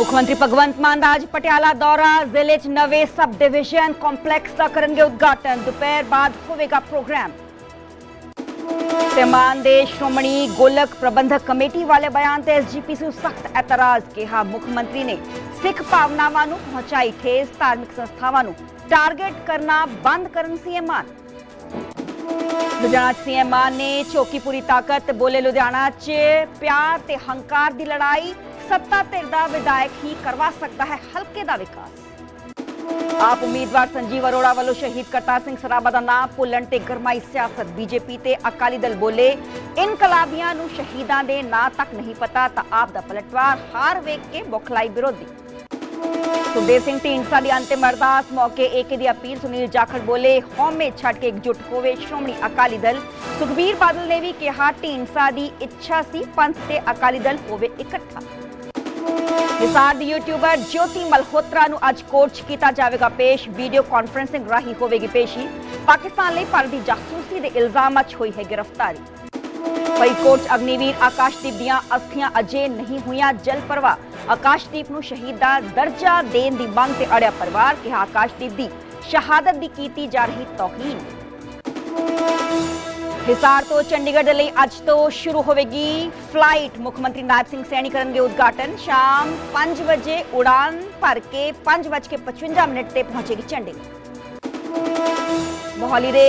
ਮੁੱਖ ਮੰਤਰੀ ਭਗਵੰਤ ਮਾਨ ਦਾ ਅੱਜ ਪਟਿਆਲਾ ਦੌਰਾ ਜ਼ਿਲ੍ਹੇ 'ਚ ਨਵੇਂ ਸਬ ਡਿਵੀਜ਼ਨ ਕੰਪਲੈਕਸ ਦਾ ਕਰਨਗੇ ਉਦਘਾਟਨ ਦੁਪਹਿਰ ਬਾਅਦ ਹੋਵੇਗਾ ਪ੍ਰੋਗਰਾਮ ਸਮਾਨ ਦੇ ਸ਼੍ਰੋਮਣੀ ਗੋਲਕ ਪ੍ਰਬੰਧਕ ਕਮੇਟੀ ਵਾਲੇ ਬਿਆਨ ਤੇ ਐਸਜੀਪੀਸੀ ਨੂੰ ਸਖਤ ਇਤਰਾਜ਼ ਕਿਹਾ ਮੁੱਖ ਮੰਤਰੀ ਨੇ ਸਿੱਖ ਭਾਵਨਾਵਾਂ ਨੂੰ ਪਹੁੰਚਾਈ ਠੇਸ ਧਾਰਮਿਕ ਸੰਸਥਾਵਾਂ ਨੂੰ ਟਾਰਗੇਟ ਕਰਨਾ ਬੰਦ ਕਰਨ C M Mann Ludhiana C M Mann ਨੇ ਚੌਕੀ ਪੂਰੀ ਤਾਕਤ ਬੋਲੇ ਲੁਧਿਆਣਾ 'ਚ ਪਿਆਰ ਤੇ ਹੰਕਾਰ ਦੀ ਲੜਾਈ ਸੱਤਾ ਧਿਰ ਦਾ ਵਿਧਾਇਕ ਹੀ ਕਰਵਾ ਸਕਦਾ ਹੈ, ਹਲਕੇ ਦਾ ਵਿਕਾਸ। ਆਪ ਉਮੀਦਵਾਰ ਸੰਜੀਵ ਅਰੋੜਾ ਵੱਲੋਂ ਸ਼ਹੀਦ ਕਰਤਾਰ ਸਿੰਘ ਸਰਾਭਾ ਦਾ ਨਾਮ ਭੁੱਲਣ ਤੇ ਗਰਮਾਈ ਸਿਆਸਤ। ਬੀਜੇਪੀ ਤੇ ਅਕਾਲੀ ਦਲ ਬੋਲੇ, ਇਨਕਲਾਬੀਆਂ ਨੂੰ ਸ਼ਹੀਦਾਂ ਦੇ ਨਾਂ ਤੱਕ ਨਹੀਂ ਪਤਾ ਤਾਂ ਆਪ ਦਾ ਪਲਟਵਾਰ ਹਾਰ ਵੇਖ ਕੇ ਬੁਖਲਾਈ ਵਿਰੋਧੀ। ਸੁਖਦੇਵ ਸਿੰਘ ਢੀਂਡਸਾ ਦੀ ਅੰਤਿਮ ਅਰਦਾਸ ਮੌਕੇ ਏਕੇ ਦੀ ਅਪੀਲ ਸੁਨੀਲ ਜਾਖੜ ਬੋਲੇ, ਹਉਮੈ ਛੱਡ ਕੇ ਇਕਜੁੱਟ ਹੋਵੇ ਸ਼੍ਰੋਮਣੀ ਅਕਾਲੀ ਦਲ। ਸੁਖਬੀਰ ਬਾਦਲ ਨੇ ਵੀ ਕਿਹਾ ਢੀਂਡਸਾ ਦੀ ਇੱਛਾ ਸੀ ਪੰਥ ਤੇ ਅਕਾਲੀ ਦਲ ਹੋਵੇ ਇਕੱਠਾ। ਹਿਸਾਰ ਦੀ ਯੂਟਿਊਬਰ ਜੋਤੀ ਮਲਹੋਤਰਾ ਨੂੰ ਅੱਜ ਕੋਰਟ 'ਚ ਕੀਤਾ ਜਾਵੇਗਾ ਪੇਸ਼। ਵੀਡੀਓ ਕਾਨਫਰੈਂਸਿੰਗ ਰਾਹੀਂ ਹੋਵੇਗੀ ਪੇਸ਼ੀ। ਪਾਕਿਸਤਾਨ ਲਈ ਭਾਰਤ ਦੀ ਜਾਸੂਸੀ ਦੇ ਇਲਜ਼ਾਮਾਂ 'ਚ ਹੋਈ ਹੈ ਗ੍ਰਿਫਤਾਰੀ। ਫਰੀਦਕੋਟ 'ਚ ਅਗਨੀਵੀਰ ਆਕਾਸ਼ਦੀਪ ਦੀਆਂ ਅਸਥੀਆਂ ਅਜੇ ਨਹੀਂ ਹੋਈਆਂ ਜਲ ਪ੍ਰਵਾਹ ਆਕਾਸ਼ਦੀਪ ਨੂੰ ਸ਼ਹੀਦ ਦਾ ਦਰਜਾ ਦੇਣ ਦੀ ਮੰਗ ਤੇ ਅੜਿਆ ਪਰਿਵਾਰ ਕਿਹਾ ਆਕਾਸ਼ਦੀਪ ਦੀ ਸ਼ਹਾਦਤ ਦੀ ਕੀਤੀ ਜਾ ਰਹੀ ਤੋਹੀਨ ਹਿਸਾਰ ਤੋਂ ਚੰਡੀਗੜ੍ਹ ਦੇ ਲਈ ਅੱਜ ਤੋਂ ਸ਼ੁਰੂ ਹੋਵੇਗੀ ਫਲਾਈਟ ਮੁੱਖ ਮੰਤਰੀ ਨਾਇਬ ਸਿੰਘ ਸੈਣੀ ਕਰਨਗੇ ਉਦਘਾਟਨ ਸ਼ਾਮ 5 ਵਜੇ ਉਡਾਨ ਭਰ ਕੇ 5:55 ਮਿੰਟ ਤੇ ਪਹੁੰਚੇਗੀ ਚੰਡੀਗੜ੍ਹ ਮੋਹਾਲੀ ਦੇ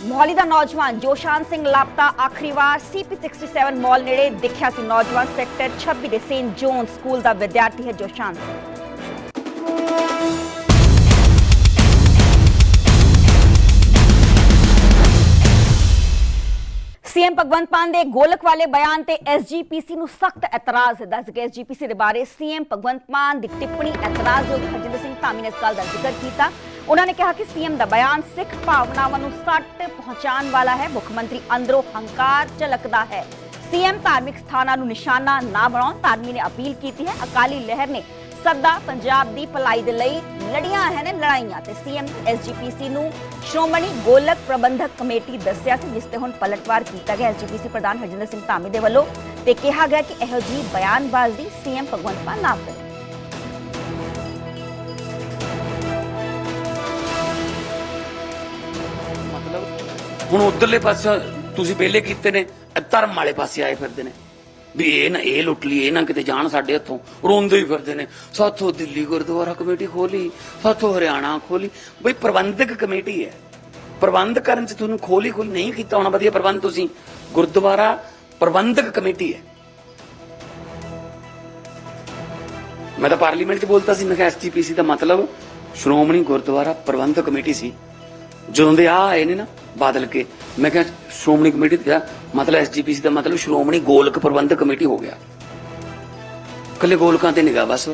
ਮੋਹਾਲੀ ਦਾ ਨੌਜਵਾਨ ਜੋਸ਼ਾਨ ਸਿੰਘ ਲਾਪਤਾ, ਆਖਰੀ ਵਾਰ CP67 ਮਾਲ ਨੇੜੇ ਦਿਖਿਆ ਸੀ। ਨੌਜਵਾਨ ਸੈਕਟਰ 26 ਦੇ ਸੇਂਟ ਜੋਨ ਸਕੂਲ ਦਾ ਵਿਦਿਆਰਥੀ ਹੈ ਜੋਸ਼ਾਨ ਸੀਐਮ ਭਗਵੰਤ ਮਾਨ ਦੇ ਗੋਲਕ ਵਾਲੇ ਬਿਆਨ ਤੇ ਐਸਜੀਪੀਸੀ ਨੂੰ ਸਖਤ ਇਤਰਾਜ਼ ਹੈ ਦੱਸ ਕੇ ਐਸਜੀਪੀਸੀ ਦੇ ਬਾਰੇ ਸੀਐਮ ਭਗਵੰਤ ਮਾਨ ਦੀ ਟਿੱਪਣੀ ਇਤਰਾਜ਼ਯੋਗ ਹਰਜਿੰਦਰ ਸਿੰਘ ਧਾਮੀ ਨੇ ਇਸ ਗੱਲ ਦਾ ਜ਼ਿਕਰ ਕੀਤਾ। ਉਹਨਾਂ ਨੇ ਕਿਹਾ ਕਿ ਸੀਐਮ ਦਾ ਬਿਆਨ ਸਿੱਖ ਭਾਵਨਾਵਾਂ ਨੂੰ ਸੱਟ ਪਹੁੰਚਾਉਣ ਵਾਲਾ ਹੈ। ਮੁੱਖ ਮੰਤਰੀ ਅੰਦਰੋਂ ਹੰਕਾਰ ਝਲਕਦਾ ਹੈ। ਸੀਐਮ ਧਾਰਮਿਕ ਸਥਾਨਾਂ ਨੂੰ ਨਿਸ਼ਾਨਾ ਨਾ ਬਣਾਉਣ ਧਾਰਮੀ ਨੇ ਅਪੀਲ ਕੀਤੀ ਹੈ। ਅਕਾਲੀ ਲਹਿਰ ਨੇ ਸਦਾ ਪੰਜਾਬ ਦੀ ਭਲਾਈ ਦੇ ਲਈ ਲੜੀਆਂ ਹੈ ਨੇ ਲੜਾਈਆਂ ਤੇ ਸੀਐਮ ਐਸਜੀਪੀਸੀ ਨੂੰ ਸ਼੍ਰੋਮਣੀ ਗੋਲਕ ਪ੍ਰਬੰਧਕ ਕਮੇਟੀ ਦੱਸਿਆ ਸੀ, ਜਿਸ ਤੇ ਹੁਣ ਪਲਟਵਾਰ ਕੀਤਾ ਗਿਆ। ਐਸਜੀਪੀਸੀ ਪ੍ਰਧਾਨ ਹਰਜਿੰਦਰ ਸਿੰਘ ਧਾਮੀ ਦੇ ਵੱਲੋਂ ਤੇ ਕਿਹਾ ਗਿਆ ਕਿ ਇਹੋ ਜੀ ਬਿਆਨਬਾਜ਼ੀ ਸੀਐਮ ਭਗਵੰਤ ਮਾਨ ਨਾ ਕਰੇ। ਹੁਣ ਉਧਰਲੇ ਪਾਸੇ ਤੁਸੀਂ ਪਹਿਲੇ ਕੀਤੇ ਨੇ ਧਰਮ ਵਾਲੇ ਪਾਸੇ ਆਏ ਫਿਰਦੇ ਨੇ। ਵੀ ਇਹ ਨਾ, ਇਹ ਲੁੱਟ ਲਈ, ਇਹ ਨਾ ਕਿਤੇ ਜਾਣ ਸਾਡੇ ਹੱਥੋਂ। ਰੋਂਦੇ ਹੀ ਫਿਰਦੇ ਨੇ, ਸਾਥੋਂ ਦਿੱਲੀ ਗੁਰਦੁਆਰਾ ਕਮੇਟੀ ਖੋਲੀ, ਸਾਥੋਂ ਹਰਿਆਣਾ ਖੋਲੀ। ਬਈ ਪ੍ਰਬੰਧਕ ਕਮੇਟੀ ਹੈ। ਪ੍ਰਬੰਧ ਕਰਨ ਚ ਤੁਹਾਨੂੰ ਖੋਲੀ ਖੋਲੀ ਨਹੀਂ ਕੀਤਾ ਹੋਣਾ, ਵਧੀਆ ਪ੍ਰਬੰਧ ਤੁਸੀਂ। ਗੁਰਦੁਆਰਾ ਪ੍ਰਬੰਧਕ ਕਮੇਟੀ ਹੈ। ਮੈਂ ਤਾਂ ਪਾਰਲੀਮੈਂਟ 'ਚ ਬੋਲਤਾ ਸੀ, ਮੈਂ ਕਿਹਾ ਐਸਜੀਪੀਸੀ ਦਾ ਮਤਲਬ, ਸ਼੍ਰੋਮਣੀ ਗੁਰਦੁਆਰਾ ਪ੍ਰਬੰਧਕ ਕਮੇਟੀ ਸੀ। ਜਦੋਂ ਦੇ ਆ ਆਏ ਨੇ ਨਾ ਬਾਦਲ ਕੇ, ਮੈਂ ਕਿਹਾ ਸ਼੍ਰੋਮਣੀ ਕਮੇਟੀ ਦਾ ਮਤਲਬ ਐਸਜੀਪੀਸੀ ਦਾ ਮਤਲਬ ਸ਼੍ਰੋਮਣੀ ਗੋਲਕ ਪ੍ਰਬੰਧਕ ਕਮੇਟੀ ਹੋ ਗਿਆ। ਕੱਲੇ ਗੋਲਕਾਂ ਤੇ ਨਿਗਾਹ ਬਸ।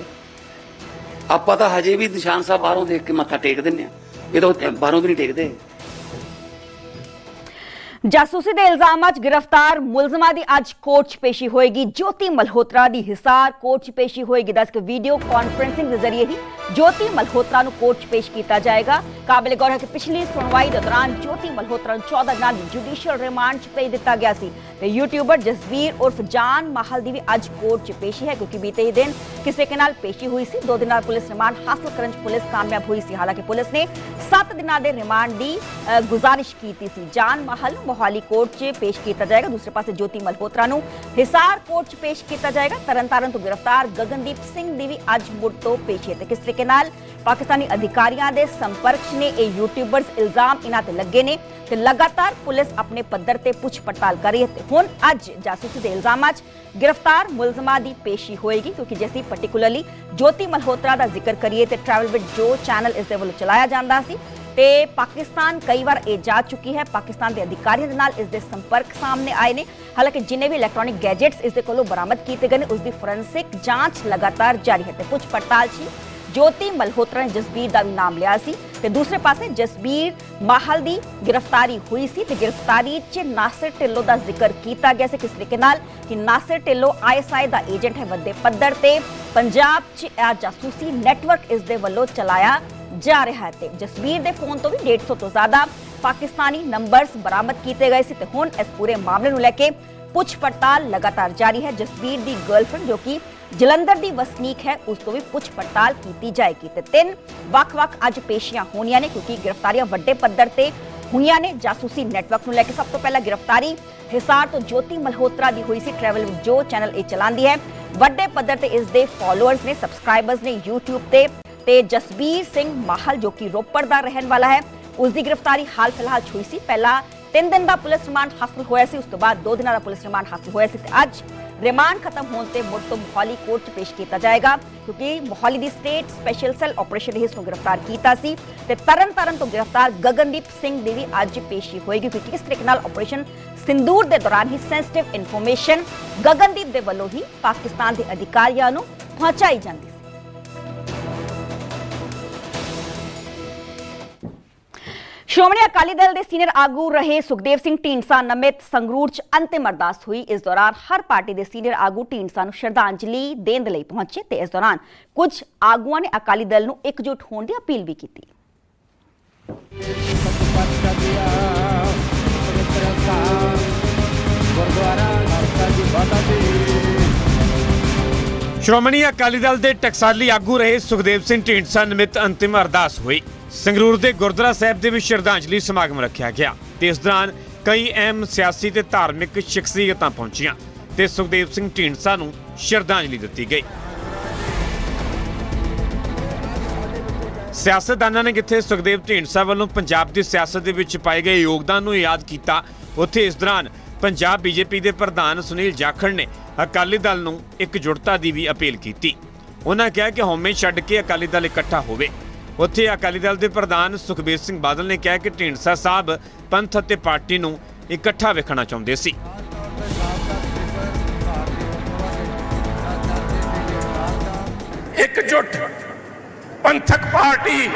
ਆਪਾਂ ਤਾਂ ਹਜੇ ਵੀ ਨਿਸ਼ਾਨ ਸਾਹਿਬ ਬਾਹਰੋਂ ਦੇਖ ਕੇ ਮੱਥਾ ਟੇਕ ਦਿੰਨੇ ਆ ਇਹ ਤਾਂ ਬਾਹਰੋਂ ਵੀ ਨਹੀਂ ਟੇਕਦੇ। ਜਾਸੂਸੀ ਦੇ ਇਲਜ਼ਾਮਾਂ 'ਚ ਗ੍ਰਿਫਤਾਰ ਮੁਲਜ਼ਮਾਂ ਦੀ ਅੱਜ ਕੋਰਟ 'ਚ ਪੇਸ਼ੀ ਹੋਏਗੀ। ਜੋਤੀ ਮਲਹੋਤਰਾ ਦੀ ਹਿਸਾਰ ਕੋਰਟ 'ਚ ਪੇਸ਼ੀ ਹੋਏਗੀ। ਦੱਸ ਕੇ ਵੀਡੀਓ ਕਾਨਫਰੈਂਸਿੰਗ ਦੇ ਜ਼ਰੀਏ ਹੀ ਜੋਤੀ ਮਲਹੋਤਰਾ ਨੂੰ ਕੋਰਟ 'ਚ ਪੇਸ਼ ਕੀਤਾ ਜਾਏਗਾ। ਕਾਬਿਲ ਗੌਰ ਹੈ ਕਿ ਪਿਛਲੀ ਸੁਣਵਾਈ ਦੇ ਦੌਰਾਨ ਜੋਤੀ ਮਲਹੋਤਰਾ ਨੂੰ 14 ਦਿਨਾਂ ਦੀ ਜੁਡੀਸ਼ੀਅਲ ਰਿਮਾਂਡ 'ਚ ਭੇਜ ਦਿੱਤਾ ਗਿਆ ਸੀ। ਤੇ ਯੂਟਿਊਬਰ ਜਸਵੀਰ ਉਰਫ ਜਾਨ ਮਾਹਲ ਦੀ ਵੀ ਅੱਜ ਕੋਰਟ 'ਚ ਪੇਸ਼ੀ ਹੈ, ਕਿਉਂਕਿ ਬੀਤੇ ਹੀ ਦਿਨ ਕਿਸੇ ਕੇ ਨਾਲ ਪੇਸ਼ੀ ਹੋਈ ਸੀ। ਦੋ ਦਿਨਾਂ ਪੁਲਿਸ ਰਿਮਾਂਡ ਹਾਸਲ ਕਰਨ 'ਚ ਪੁਲਿਸ ਕਾਮਯਾਬ ਹੋਈ ਸੀ। ਹਾਲਾਂਕਿ ਪੁਲਿਸ ਨੇ 7 ਦਿਨਾਂ ਦੇ ਰਿਮਾਂਡ ਦੀ ਗੁਜ਼ਾਰਿਸ਼ ਕੀਤੀ ਸੀ। ਜਾਨ ਮਾਹਲ ਨੂੰ ਮੋਹਾਲੀ ਕੋਰਟ 'ਚ ਪੇਸ਼ ਕੀਤਾ ਜਾਏਗਾ ਦੂਸਰੇ ਪਾਸੇ ਜੋਤੀ ਮਲਹੋਤਰਾ ਨੂੰ ਹਿਸਾਰ ਕੋਰਟ 'ਚ ਪੇਸ਼ ਕੀਤਾ ਜਾਏਗਾ ਤਰਨਤਾਰਨ ਤੋਂ ਗ੍ਰਿਫਤਾਰ ਗਗਨਦੀਪ ਸਿੰਘ ਦੀ ਵੀ ਅੱਜ ਮੁੜ ਤੋਂ ਪੇਸ਼ੀ ਤੇ ਕਿਸ ਤਰੀਕੇ ਨਾਲ ਪਾਕਿਸਤਾਨੀ ਅਧਿਕਾਰੀਆਂ ਦੇ ਸੰਪਰਕ 'ਚ ਨੇ ਇਹ ਯੂਟਿਊਬਰਸ ਇਲਜ਼ਾਮ ਇਹਨਾਂ ਤੇ ਲੱਗੇ ਨੇ ਤੇ ਲਗਾਤਾਰ ਪੁਲਿਸ ਆਪਣੇ ਪੱਧਰ ਤੇ ਪੁੱਛ ਪੜਤਾਲ ਕਰ ਰਹੀ ਹੈ ਤੇ ਹੁਣ ਅੱਜ ਜਾਸੂਸੀ ਦੇ ਇਲਜ਼ਾਮਾਂ 'ਚ ਗ੍ਰਿਫਤਾਰ ਮੁਲਜ਼ਮਾਂ ਦੀ ਪੇਸ਼ੀ ਹੋਏਗੀ ਕਿਉਂਕਿ ਜੇ ਅਸੀਂ ਪਾਰਟਿਕੂਲਰਲੀ ਜੋਤੀ ਮਲਹੋਤਰਾ ਦਾ ਜ਼ਿਕਰ ਕਰੀਏ ਤੇ ਟਰੈਵਲ ਵਿਦ ਜੋ ਚੈਨਲ ਇਸ ਦੇ ਵੱਲੋਂ ਚਲਾਇਆ ਜਾਂਦਾ ਸੀ ਤੇ ਪਾਕਿਸਤਾਨ ਕਈ ਵਾਰ ਇਹ ਜਾ ਚੁੱਕੀ ਹੈ। ਪਾਕਿਸਤਾਨ ਦੇ ਅਧਿਕਾਰੀਆਂ ਦੇ ਨਾਲ ਇਸ ਦੇ ਸੰਪਰਕ ਸਾਹਮਣੇ ਆਏ ਨੇ। ਹਾਲਾਂਕਿ ਜਿੰਨੇ ਵੀ ਇਲੈਕਟ੍ਰੋਨਿਕ ਗੈਜਟਸ ਇਸ ਦੇ ਕੋਲੋਂ ਬਰਾਮਦ ਕੀਤੇ ਗਏ ਨੇ, ਉਸ ਦੀ ਫੋਰੈਂਸਿਕ ਜਾਂਚ ਲਗਾਤਾਰ ਜਾਰੀ ਹੈ ਤੇ ਪੁੱਛ ਪੜਤਾਲ 'ਚ ਜੋਤੀ ਮਲਹੋਤਰਾ ਨੇ ਜਸਬੀਰ ਦਾ ਵੀ ਨਾਮ ਲਿਆ ਸੀ ਤੇ ਦੂਸਰੇ ਪਾਸੇ ਜਸਬੀਰ ਮਾਹਲ ਦੀ ਗ੍ਰਿਫਤਾਰੀ ਹੋਈ ਸੀ ਤੇ ਗ੍ਰਿਫਤਾਰੀ 'ਚ ਨਾਸਿਰ ਢਿੱਲੋਂ ਦਾ ਜ਼ਿਕਰ ਕੀਤਾ ਗਿਆ ਸੀ। ਕਿਸ ਤਰੀਕੇ ਨਾਲ ਕਿ ਨਾਸਿਰ ਢਿੱਲੋਂ ਆਈਐਸਆਈ ਦਾ ਏਜੰਟ ਹੈ ਵੱਡੇ ਪੱਧਰ ਤੇ ਪੰਜਾਬ 'ਚ ਇਹ ਜਾਸੂਸੀ ਨੈਟਵਰਕ ਇਸ ਦੇ ਵੱਲੋਂ ਚਲਾਇਆ ਜਾ ਰਿਹਾ ਹੈ ਤੇ ਜਸਬੀਰ ਦੇ ਫੋਨ ਤੋਂ ਵੀ 150 ਤੋਂ ਜ਼ਿਆਦਾ ਪਾਕਿਸਤਾਨੀ ਨੰਬਰਸ ਬਰਾਮਦ ਕੀਤੇ ਗਏ ਸੀ ਤੇ ਹੁਣ ਇਸ ਪੂਰੇ ਮਾਮਲੇ ਨੂੰ ਲੈ ਕੇ ਪੁੱਛ ਪੜਤਾਲ ਲਗਾਤਾਰ ਜਾਰੀ ਹੈ। ਜਸਬੀਰ ਦੀ ਗਰਲਫ੍ਰੈਂਡ ਜੋ ਕਿ ਜਲੰਧਰ ਦੀ ਵਸਨੀਕ ਹੈ, ਉਸ ਤੋਂ ਵੀ ਪੁੱਛ ਪੜਤਾਲ ਕੀਤੀ ਜਾਏਗੀ ਤੇ ਤਿੰਨ ਵੱਖ-ਵੱਖ ਅੱਜ ਪੇਸ਼ੀਆਂ ਹੋਣੀਆਂ ਨੇ ਕਿਉਂਕਿ ਗ੍ਰਿਫਤਾਰੀਆਂ ਵੱਡੇ ਪੱਧਰ ਤੇ ਹੋਈਆਂ ਨੇ। ਜਾਸੂਸੀ ਨੈਟਵਰਕ ਨੂੰ ਲੈ ਕੇ ਸਭ ਤੋਂ ਪਹਿਲਾਂ ਗ੍ਰਿਫਤਾਰੀ ਹਿਸਾਰ ਤੋਂ ਜੋਤੀ ਮਲਹੋਤਰਾ ਦੀ ਹੋਈ ਸੀ। ਟ੍ਰੈਵਲ ਜੋ ਚੈਨਲ ਇਹ ਚਲਾਉਂਦੀ ਹੈ। ਵੱਡੇ ਪੱਧਰ ਤੇ ਇਸ ਦੇ ਫਾਲੋਅਰਸ ਨੇ ਸਬਸਕ੍ਰਾਈਬਰਸ ਨੇ YouTube ਤੇ ਤੇ ਜਸਬੀਰ ਸਿੰਘ ਮਾਹਲ, ਜੋ ਕਿ ਰੋਪੜ ਦਾ ਰਹਿਣ ਵਾਲਾ ਹੈ, ਉਸ ਦੀ ਗ੍ਰਿਫਤਾਰੀ ਹਾਲ ਫਿਲਹਾਲ ਹੋਈ ਸੀ। ਪਹਿਲਾਂ 3 ਦਿਨ ਦਾ ਪੁਲਿਸ ਰਿਮਾਂਡ ਹਾਸਲ ਹੋਇਆ ਸੀ, ਉਸ ਤੋਂ ਬਾਅਦ 2 ਦਿਨਾਂ ਦਾ ਪੁਲਿਸ ਰਿਮਾਂਡ ਹਾਸਲ ਹੋਇਆ ਸੀ ਤੇ ਅੱਜ ਰਿਮਾਂਡ ਖਤਮ ਹੋਣ ਤੇ ਮੁੜ ਤੋਂ ਮੋਹਾਲੀ ਕੋਰਟ 'ਚ ਪੇਸ਼ ਕੀਤਾ ਜਾਏਗਾ, ਕਿਉਂਕਿ ਮੋਹਾਲੀ ਦੀ ਸਟੇਟ ਸਪੈਸ਼ਲ ਸੈੱਲ ਆਪਰੇਸ਼ਨ ਇਸ ਨੂੰ ਗ੍ਰਿਫਤਾਰ ਕੀਤਾ ਸੀ ਤੇ ਤਰਨ ਤਾਰਨ ਤੋਂ ਗ੍ਰਿਫਤਾਰ ਗਗਨਦੀਪ ਸਿੰਘ ਦੀ ਵੀ ਅੱਜ ਪੇਸ਼ੀ ਹੋਏਗੀ, ਕਿਉਂਕਿ ਕਿਸ ਤਰੀਕੇ ਨਾਲ ਆਪਰੇਸ਼ਨ ਸਿੰਦੂਰ ਦੇ ਦੌਰਾਨ ਹੀ ਸੈਂਸਿਟਿਵ ਇਨਫੋਰਮੇਸ਼ਨ ਗਗਨਦੀਪ ਦੇ ਵੱਲੋਂ ਹੀ ਪਾਕਿਸਤਾਨ ਦੇ ਅਧਿਕਾਰੀਆਂ ਨੂੰ ਪਹੁੰਚਾਈ ਜਾਂਦੀ ਸ਼੍ਰੋਮਣੀ ਅਕਾਲੀ ਦਲ ਦੇ ਸੀਨੀਅਰ ਆਗੂ ਰਹੇ ਸੁਖਦੇਵ ਸਿੰਘ ਢੀਂਡਸਾ ਨਮਿਤ ਸੰਗਰੂਰ ਚ ਅੰਤਿਮ ਅਰਦਾਸ ਹੋਈ। ਇਸ ਦੌਰਾਨ ਹਰ ਪਾਰਟੀ ਦੇ ਸੀਨੀਅਰ ਆਗੂ ਢੀਂਡਸਾ ਨੂੰ ਸ਼ਰਧਾਂਜਲੀ ਦੇਣ ਦੇ ਲਈ ਪਹੁੰਚੇ ਤੇ ਇਸ ਦੌਰਾਨ ਕੁਝ ਆਗੂਆਂ ਨੇ ਅਕਾਲੀ ਦਲ ਨੂੰ ਇਕਜੁੱਟ ਹੋਣ ਦੀ ਅਪੀਲ ਵੀ ਕੀਤੀ। ਸ਼੍ਰੋਮਣੀ ਅਕਾਲੀ ਦਲ ਦੇ ਟਕਸਾਲੀ ਆਗੂ ਰਹੇ ਸੁਖਦੇਵ ਸਿੰਘ ਢੀਂਡਸਾ ਨਿਮਿਤ ਅੰਤਿਮ ਅਰਦਾਸ ਹੋਈ। ਸੰਗਰੂਰ ਦੇ ਗੁਰਦੁਆਰਾ ਸਾਹਿਬ ਦੇ ਵਿੱਚ ਸ਼ਰਧਾਂਜਲੀ ਸਮਾਗਮ ਰੱਖਿਆ ਗਿਆ ਤੇ ਇਸ ਦੌਰਾਨ ਕਈ ਅਹਿਮ ਸਿਆਸੀ ਤੇ ਧਾਰਮਿਕ ਸ਼ਖਸੀਅਤਾਂ ਪਹੁੰਚੀਆਂ ਤੇ ਸੁਖਦੇਵ ਸਿੰਘ ਢੀਂਡਸਾ ਨੂੰ ਸ਼ਰਧਾਂਜਲੀ ਦਿੱਤੀ ਗਈ। ਸਿਆਸਤਦਾਨਾਂ ਨੇ ਕਿੱਥੇ ਸੁਖਦੇਵ ਢੀਂਡਸਾ ਵੱਲੋਂ ਪੰਜਾਬ ਦੀ ਸਿਆਸਤ ਦੇ ਵਿੱਚ ਪਾਏ ਗਏ ਯੋਗਦਾਨ ਨੂੰ ਯਾਦ ਕੀਤਾ, ਉੱਥੇ ਇਸ ਦੌਰਾਨ ਪੰਜਾਬ ਬੀਜੇਪੀ ਦੇ ਪ੍ਰਧਾਨ ਸੁਨੀਲ ਜਾਖੜ ਨੇ ਅਕਾਲੀ ਦਲ ਨੂੰ ਇਕਜੁੱਟਤਾ ਦੀ ਵੀ ਅਪੀਲ ਕੀਤੀ। ਉਹਨਾਂ ਕਿਹਾ ਕਿ ਹਉਮੈ ਛੱਡ ਕੇ ਅਕਾਲੀ ਦਲ ਇਕੱਠਾ ਹੋਵੇ। ਉੱਥੇ ਅਕਾਲੀ ਦਲ ਦੇ ਪ੍ਰਧਾਨ ਸੁਖਬੀਰ ਸਿੰਘ ਬਾਦਲ ਨੇ ਕਿਹਾ ਕਿ ਢੀਂਡਸਾ ਸਾਹਿਬ ਪੰਥ ਅਤੇ ਪਾਰਟੀ ਨੂੰ ਇਕੱਠਾ ਵੇਖਣਾ ਚਾਹੁੰਦੇ ਸੀ। ਇਕਜੁੱਟ ਪੰਥਕ ਪਾਰਟੀ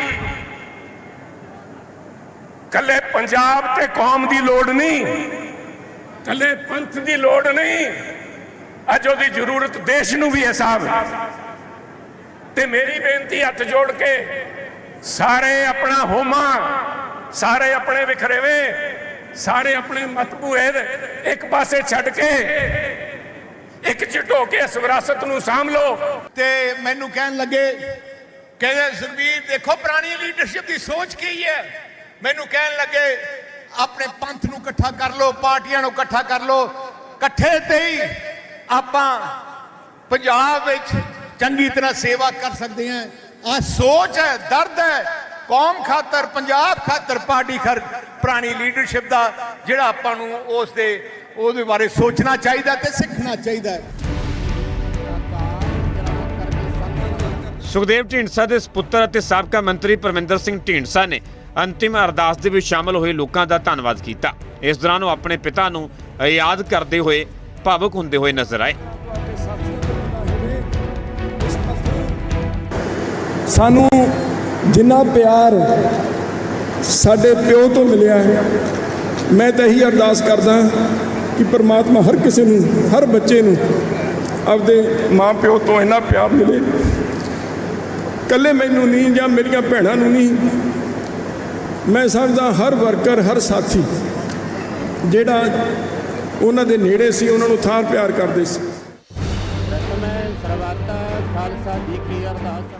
ਕੱਲੇ ਪੰਜਾਬ ਤੇ ਕੌਮ ਦੀ ਲੋੜ ਨਹੀਂ, ਕੱਲੇ ਪੰਥ ਦੀ ਲੋੜ ਨਹੀਂ, ਅੱਜ ਉਹਦੀ ਜ਼ਰੂਰਤ ਦੇਸ਼ ਨੂੰ ਵੀ ਹੈ ਸਾਹਿਬ। ਤੇ ਮੇਰੀ ਬੇਨਤੀ ਹੱਥ ਜੋੜ ਕੇ ਸਾਰੇ ਆਪਣਾ ਹੋਮਾ, ਸਾਰੇ ਆਪਣੇ ਵਿਖਰੇਵੇ, ਸਾਰੇ ਆਪਣੇ ਮਤਭੂਏ ਇੱਕ ਪਾਸੇ ਛੱਡ ਕੇ ਇਕਜੁੱਟ ਹੋ ਕੇ ਇਸ ਵਿਰਾਸਤ ਨੂੰ ਸਾਂਭ ਲਓ। ਤੇ ਮੈਨੂੰ ਕਹਿਣ ਲੱਗੇ ਕਹਿੰਦੇ ਸੁਰਬੀਰ, ਦੇਖੋ ਪੁਰਾਣੀ ਲੀਡਰਸ਼ਿਪ ਦੀ ਸੋਚ ਕੀ ਹੈ? ਮੈਨੂੰ ਕਹਿਣ ਲੱਗੇ, ਆਪਣੇ ਪੰਥ ਨੂੰ ਇਕੱਠਾ ਕਰ ਲਓ, ਪਾਰਟੀਆਂ ਨੂੰ ਇਕੱਠਾ ਕਰ ਲਓ, ਇਕੱਠੇ ਤੇ ਹੀ ਆਪਾਂ ਪੰਜਾਬ ਵਿੱਚ ਚੰਗੀ ਤਰ੍ਹਾਂ ਸੇਵਾ ਕਰ ਸਕਦੇ ਹਾਂ। ਆ ਸੋਚ ਹੈ, ਦਰਦ ਹੈ, ਕੌਮ ਖਾਤਰ, ਪੰਜਾਬ ਖਾਤਰ ਪਾਰਟੀ ਖਰ ਪੁਰਾਣੀ ਲੀਡਰਸ਼ਿਪ ਦਾ ਜਿਹੜਾ ਆਪਾਂ ਨੂੰ ਉਸ ਦੇ ਉਹਦੇ ਬਾਰੇ ਸੋਚਣਾ ਚਾਹੀਦਾ ਤੇ ਸਿੱਖਣਾ ਚਾਹੀਦਾ ਹੈ। ਸੁਖਦੇਵ ਢੀਂਡਸਾ ਦੇ ਸਪੁੱਤਰ ਅਤੇ ਸਾਬਕਾ ਮੰਤਰੀ ਪਰਮਿੰਦਰ ਸਿੰਘ ਢੀਂਡਸਾ ਨੇ ਅੰਤਿਮ ਅਰਦਾਸ ਦੇ ਵਿੱਚ ਸ਼ਾਮਲ ਹੋਏ ਲੋਕਾਂ ਦਾ ਧੰਨਵਾਦ ਕੀਤਾ। ਇਸ ਦੌਰਾਨ ਉਹ ਆਪਣੇ ਪਿਤਾ ਨੂੰ ਯਾਦ ਕਰਦੇ ਹੋਏ ਭਾਵੁਕ ਹੁੰਦੇ ਹੋਏ ਨਜ਼ਰ ਆਏ। ਸਾਨੂੰ ਜਿੰਨਾ ਪਿਆਰ ਸਾਡੇ ਪਿਓ ਤੋਂ ਮਿਲਿਆ ਹੈ, ਮੈਂ ਤਾਂ ਇਹੀ ਅਰਦਾਸ ਕਰਦਾ ਕਿ ਪਰਮਾਤਮਾ ਹਰ ਕਿਸੇ ਨੂੰ, ਹਰ ਬੱਚੇ ਨੂੰ ਆਪਦੇ ਮਾਂ ਪਿਓ ਤੋਂ ਇੰਨਾ ਪਿਆਰ ਮਿਲੇ। ਕੱਲੇ ਮੈਨੂੰ ਨਹੀਂ ਜਾਂ ਮੇਰੀਆਂ ਭੈਣਾਂ ਨੂੰ ਨਹੀਂ। ਮੈਂ ਸਮਝਦਾ ਹਰ ਵਰਕਰ, ਹਰ ਸਾਥੀ ਜਿਹੜਾ ਉਹਨਾਂ ਦੇ ਨੇੜੇ ਸੀ, ਉਹਨਾਂ ਨੂੰ ਥਾਂ ਪਿਆਰ ਕਰਦੇ ਸੀ।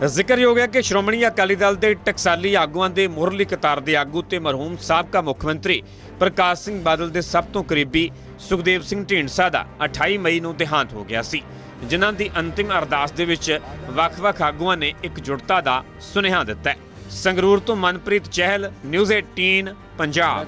ਜ਼ਿਕਰਯੋਗ ਹੈ ਕਿ ਸ਼੍ਰੋਮਣੀ ਅਕਾਲੀ ਦਲ ਦੇ ਟਕਸਾਲੀ ਆਗੂਆਂ ਦੇ ਮੁਰਲੀ ਕਤਾਰ ਦੇ ਆਗੂ ਤੇ ਮਰਹੂਮ ਸਾਬਕਾ ਮੁੱਖ ਮੰਤਰੀ ਪ੍ਰਕਾਸ਼ ਸਿੰਘ ਬਾਦਲ ਦੇ ਸਭ ਤੋਂ ਕਰੀਬੀ ਸੁਖਦੇਵ ਸਿੰਘ ਢੀਂਡਸਾ ਦਾ 28 ਮਈ ਨੂੰ ਦੇਹਾਂਤ ਹੋ ਗਿਆ ਸੀ, ਜਿਨ੍ਹਾਂ ਦੀ ਅੰਤਿਮ ਅਰਦਾਸ ਦੇ ਵਿੱਚ ਵੱਖ-ਵੱਖ ਆਗੂਆਂ ਨੇ ਇਕਜੁੱਟਤਾ ਦਾ ਸੁਨੇਹਾ ਦਿੱਤਾ ਹੈ। ਸੰਗਰੂਰ ਤੋਂ ਮਨਪ੍ਰੀਤ ਚਹਿਲ, ਨਿਊਜ਼ 18 ਪੰਜਾਬ।